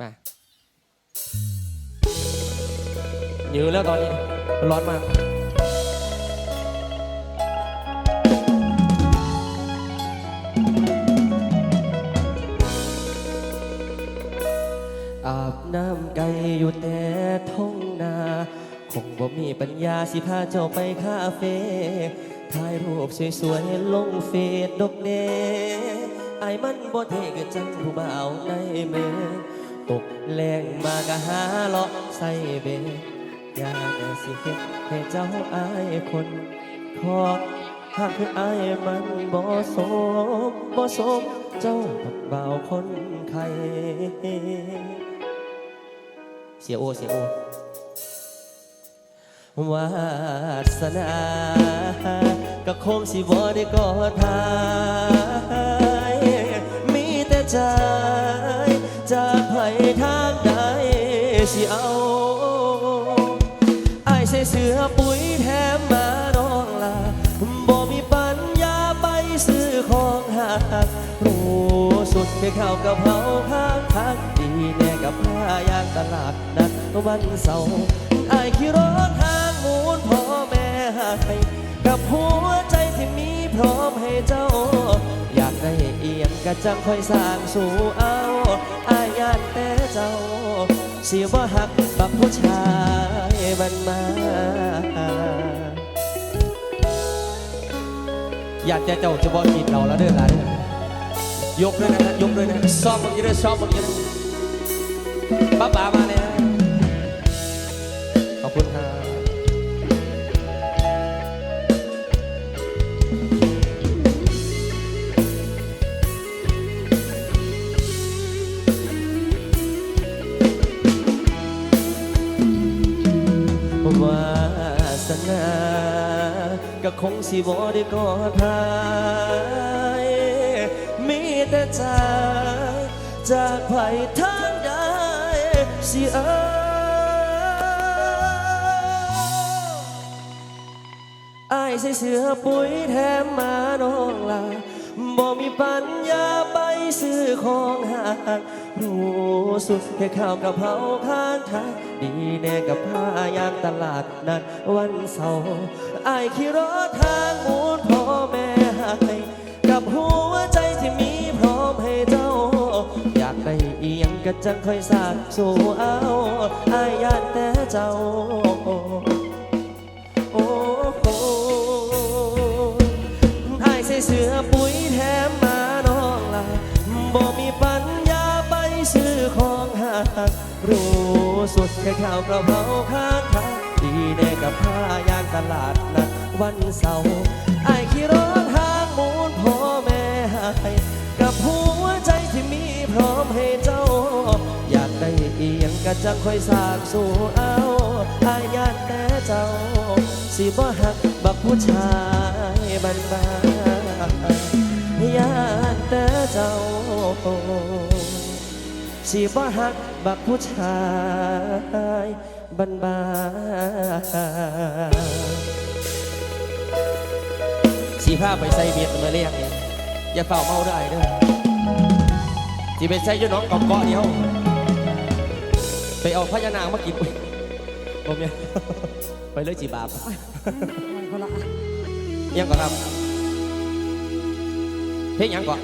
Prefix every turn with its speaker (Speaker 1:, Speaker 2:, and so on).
Speaker 1: มายืนแล้วตอนนี้ร้อนมากอาบน้ำไก่อยู่แต่ท้องนา คงบ่มีปัญญาสิพาเจ้าไปคาเฟ่ถ่ายรูปสวยๆลงเฟซดอกเนไอ้มันบ่เท่ก็จังผู้บ่าวในเมือง ตกแรงมากะหาเลาะใส่เบรอยากสิเฮ็ดให้เจ้าอายคนขอหากคืออายมันบ่สมบ่สมเจ้ากับบ่าคนไข้เสียโอเสียโอวาสนา ก็คงสิบ่ได้กอดทายมีแต่ใจ จากไผทางใดสิเอาไอ้ายใส่เสื้อปุ๋ยแถมมาน้องลาบ่มีปัญญาไปซื้อของหากรู้สุดแค่ข้าวกะเพราข้างทางดีแน่กับผ้ายางตลาดนัดวันเสาร์ไอ้ายขี่รถทางมูลพ่อแม่ให้กับหัวใจที่มีพร้อมให้เจ้า อยากได้เอียงกะจังค่อยสร้างสู่เอา สียว่หักบักผู้ชายมันมา อยากจะเจ้าจะบอกกินเราแล้วเด้อหลานยกด้วยนะยกด้วยนะซ้อมเมื่อกี้เลยซ้อมเมื่อกี้เลยป้าป๋ามาเลย วาสนาก็คงสิบ่ได้กอดทายมีแต่ใจจากไผทางใดสิเอ่ยอายใส่เสื้อปุ๋ยแถมมาน้องลา บ่มีปัญญาไปซื้อของหากรู้สุดแค่ข้าวกะเพราข้างทางดีแน่กับผ้ายางตลาดนัดวันเสาร์ไอายขี่รถทางมูลพ่อแม่ให้กับหัวใจที่มีพร้อมให้เจ้า อยากได้อียงก็จังค่อยสางสู่เอาไอายานแต่เจ้าโอ้โหอายใส่เสื้อ รู้สุดแค่ข้าวกระเพราข้างทางดีแน่กับผ้ายางตลาดนัดวันเสาร์ไอายขี่รถทางมูลพ่อแม่ให้กับหัวใจที่มีพร้อมให้เจ้า อยากได้เอียงกะจังค่อยสางสู่เอาอายานแต่เจ้า สิบ่หักบักผู้ชายบันบานยานแต่เจ้า สิบ่หักบักผู้ชายบันบานสีผ้าไปใส่เบียดมาเรียกเองอย่าเฝ้าเมาได้เด้อสิไปใส่อยูน้องกอบเกาะเดียว ไปเอาพญานางมากินผมเนี่ยไปเลยจีบาป
Speaker 2: มันคนละ
Speaker 1: ยังก่อนครับเพลงยังก่อน